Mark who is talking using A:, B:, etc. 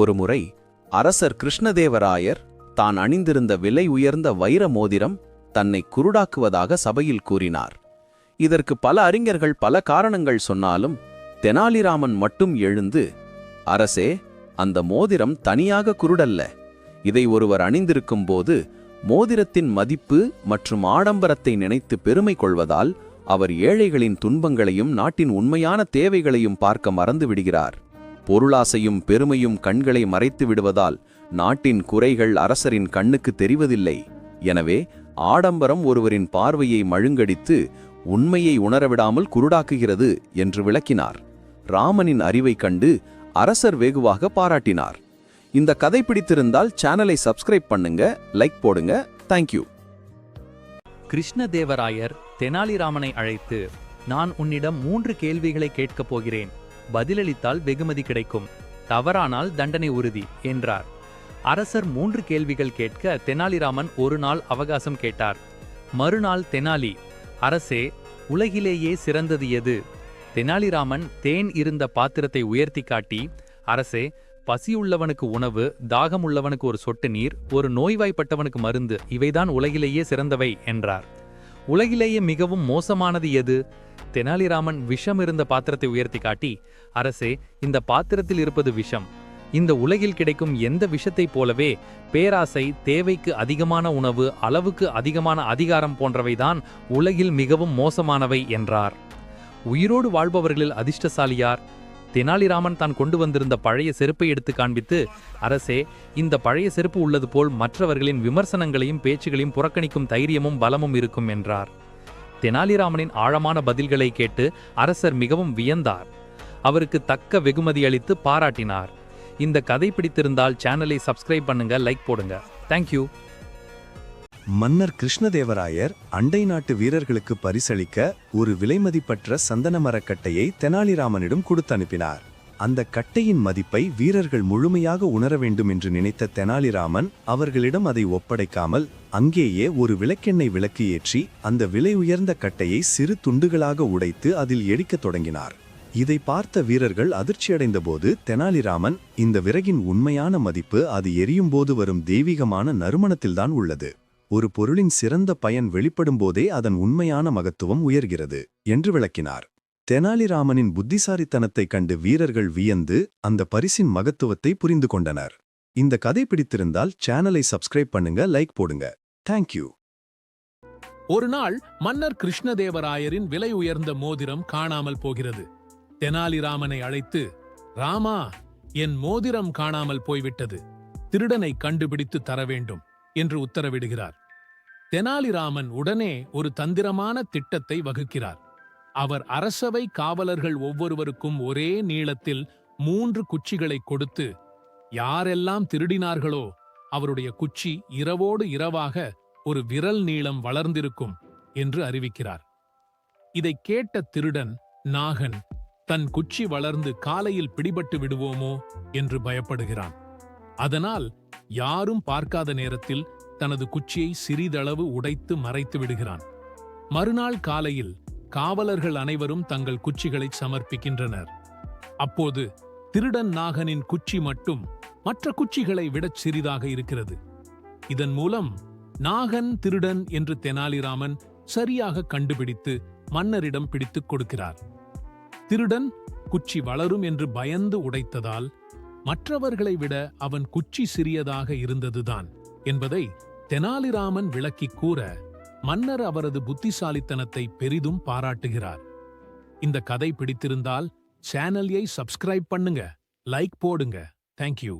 A: ஒருமுறை அரசர் கிருஷ்ணதேவராயர் தான் அணிந்திருந்த விலை உயர்ந்த வைர மோதிரம் தன்னை குருடாக்குவதாக சபையில் கூறினார். இதற்கு பல அறிஞர்கள் பல காரணங்கள் சொன்னாலும் தெனாலிராமன் மட்டும் எழுந்து அரசே அந்த மோதிரம் தனியாக குருடல்ல. இதை ஒருவர் அணிந்திருக்கும் போது மோதிரத்தின் மதிப்பு மற்றும் ஆடம்பரத்தை நினைத்து பெருமை கொள்வதால் அவர் ஏழைகளின் துன்பங்களையும் நாட்டின் உண்மையான தேவைகளையும் பார்க்க மறந்து விடுகிறார். பொருளாசையும் பெருமையும் கண்களை மறைத்து விடுவதால் நாட்டின் குறைகள் அரசரின் கண்ணுக்கு தெரிவதில்லை. எனவே ஆடம்பரம் ஒருவரின் பார்வையை மழுங்கடித்து உண்மையை உணரவிடாமல் குருடாக்குகிறது என்று விளக்கினார். ராமனின் அறிவைக் கண்டு அரசர் வெகுவாக பாராட்டினார். இந்த கதை பிடித்திருந்தால் சேனலை சப்ஸ்கிரைப் பண்ணுங்க லைக் போடுங்க தேங்க்யூ
B: கிருஷ்ணதேவராயர் தெனாலிராமனை அழைத்து நான் உன்னிடம் மூன்று கேள்விகளை கேட்கப் போகிறேன். பதிலளித்தால் வெகுமதி கிடைக்கும். தவறானால் தண்டனை உறுதி என்றார். அரசர் மூன்று கேள்விகள் கேட்க தெனாலிராமன் ஒரு நாள் அவகாசம் கேட்டார். மறுநாள் தெனாலி அரசே உலகிலேயே சிறந்தது எது? தெனாலிராமன் தேன் இருந்த பாத்திரத்தை உயர்த்தி காட்டி அரசே பசியுள்ளவனுக்கு உணவு தாகமுள்ளவனுக்கு ஒரு சொட்டு நீர் ஒரு நோய்வாய்ப்பட்டவனுக்கு மருந்து இவைதான் உலகிலேயே சிறந்தவை என்றார். உலகிலேயே மிகவும் மோசமானது எது? தெனாலிராமன் விஷம் இருந்த பாத்திரத்தை உயர்த்தி காட்டி அரசே இந்த பாத்திரத்தில் இருப்பது விஷம். இந்த உலகில் கிடைக்கும் எந்த விஷத்தைப் போலவே பேராசை தேவைக்கு அதிகமான உணவு அளவுக்கு அதிகமான அதிகாரம் போன்றவைதான் உலகில் மிகவும் மோசமானவை என்றார். உயிரோடு வாழ்பவர்களில் அதிர்ஷ்டசாலியார் தெனாலிராமன் தான் கொண்டு வந்திருந்த பழைய செருப்பை எடுத்து காண்பித்து அரசே இந்த பழைய செருப்பு உள்ளது போல் மற்றவர்களின் விமர்சனங்களையும் பேச்சுகளையும் புறக்கணிக்கும் தைரியமும் பலமும் இருக்கும் என்றார். தெனாலிராமனின் ஆழமான பதில்களை கேட்டு அரசர் மிகவும் வியந்தார். அவருக்கு தக்க வெகுமதி அளித்து பாராட்டினார். இந்த கதை பிடித்திருந்தால் சேனலை சப்ஸ்கிரைப் பண்ணுங்க லைக் போடுங்க. தேங்க்யூ
C: மன்னர் கிருஷ்ணதேவராயர் அண்டை நாட்டு வீரர்களுக்கு பரிசளிக்க ஒரு விலைமதிப்பற்ற சந்தன மரக்கட்டையை தெனாலிராமனிடம் கொடுத்து அனுப்பினார் அந்த கட்டையின் மதிப்பை வீரர்கள் முழுமையாக உணர வேண்டும் என்று நினைத்த தெனாலிராமன் அவர்களிடம் அதை ஒப்படைக்காமல் அங்கேயே ஒரு விளக்கெண்ணெய் விளக்கு ஏற்றி அந்த விலை உயர்ந்த கட்டையை சிறு துண்டுகளாக உடைத்து அதில் எரிக்கத் தொடங்கினார். இதை பார்த்த வீரர்கள் அதிர்ச்சியடைந்தபோது தெனாலிராமன் இந்த விறகின் உண்மையான மதிப்பு அது எரியும் போது வரும் தெய்வீகமான நறுமணத்தில்தான் உள்ளது. ஒரு பொருளின் சிறந்த பயன் வெளிப்படும் போதே அதன் உண்மையான மகத்துவம் உயர்கிறது என்று விளக்கினார். தெனாலிராமனின் புத்திசாலித்தனத்தைக் கண்டு வீரர்கள் வியந்து அந்த பரிசின் மகத்துவத்தை புரிந்து கொண்டனர் இந்த கதை பிடித்திருந்தால் சேனலை சப்ஸ்கிரைப் பண்ணுங்க லைக் போடுங்க. தேங்க்யூ
D: ஒரு நாள் மன்னர் கிருஷ்ணதேவராயரின் விலை உயர்ந்த மோதிரம் காணாமல் போகிறது. தெனாலிராமனை அழைத்து ராமா என் மோதிரம் காணாமல் போய்விட்டது. திருடனை கண்டுபிடித்து தர வேண்டும் என்று உத்தரவிடுகிறார். தெனாலிராமன் உடனே ஒரு தந்திரமான திட்டத்தை வகுக்கிறார். அவர் அரசவை காவலர்கள் ஒவ்வொருவருக்கும் ஒரே நீளத்தில் மூன்று குச்சிகளை கொடுத்து யாரெல்லாம் திருடினார்களோ அவருடைய குச்சி இரவோடு இரவாக ஒரு விரல் நீளம் வளர்ந்திருக்கும் என்று அறிவிக்கிறார். இதைக் கேட்ட திருடன் நாகன் தன் குச்சி வளர்ந்து காலையில் பிடிபட்டு விடுவோமோ? என்று பயப்படுகிறான். அதனால் யாரும் பார்க்காத நேரத்தில் தனது குச்சியை சிறிதளவு உடைத்து மறைத்து விடுகிறான். மறுநாள் காலையில் காவலர்கள் அனைவரும் தங்கள் குச்சிகளை சமர்ப்பிக்கின்றனர். அப்போது திருடன் நாகனின் குச்சி மட்டும் மற்ற குச்சிகளை விடச் சிறிதாக இருக்கிறது. இதன் மூலம் நாகன் திருடன் என்று தெனாலிராமன் சரியாக கண்டுபிடித்து மன்னரிடம் பிடித்துக் கொடுக்கிறார். திருடன் குச்சி வளரும் என்று பயந்து உடைத்ததால் மற்றவர்களை விட அவன் குச்சி சிறியதாக இருந்ததுதான் என்பதை தெனாலிராமன் விளக்கிக் கூற மன்னர் அவரது புத்திசாலித்தனத்தை பெரிதும் பாராட்டுகிறார். இந்த கதை பிடித்திருந்தால் சேனலை சப்ஸ்கிரைப் பண்ணுங்க லைக் போடுங்க. தேங்க்யூ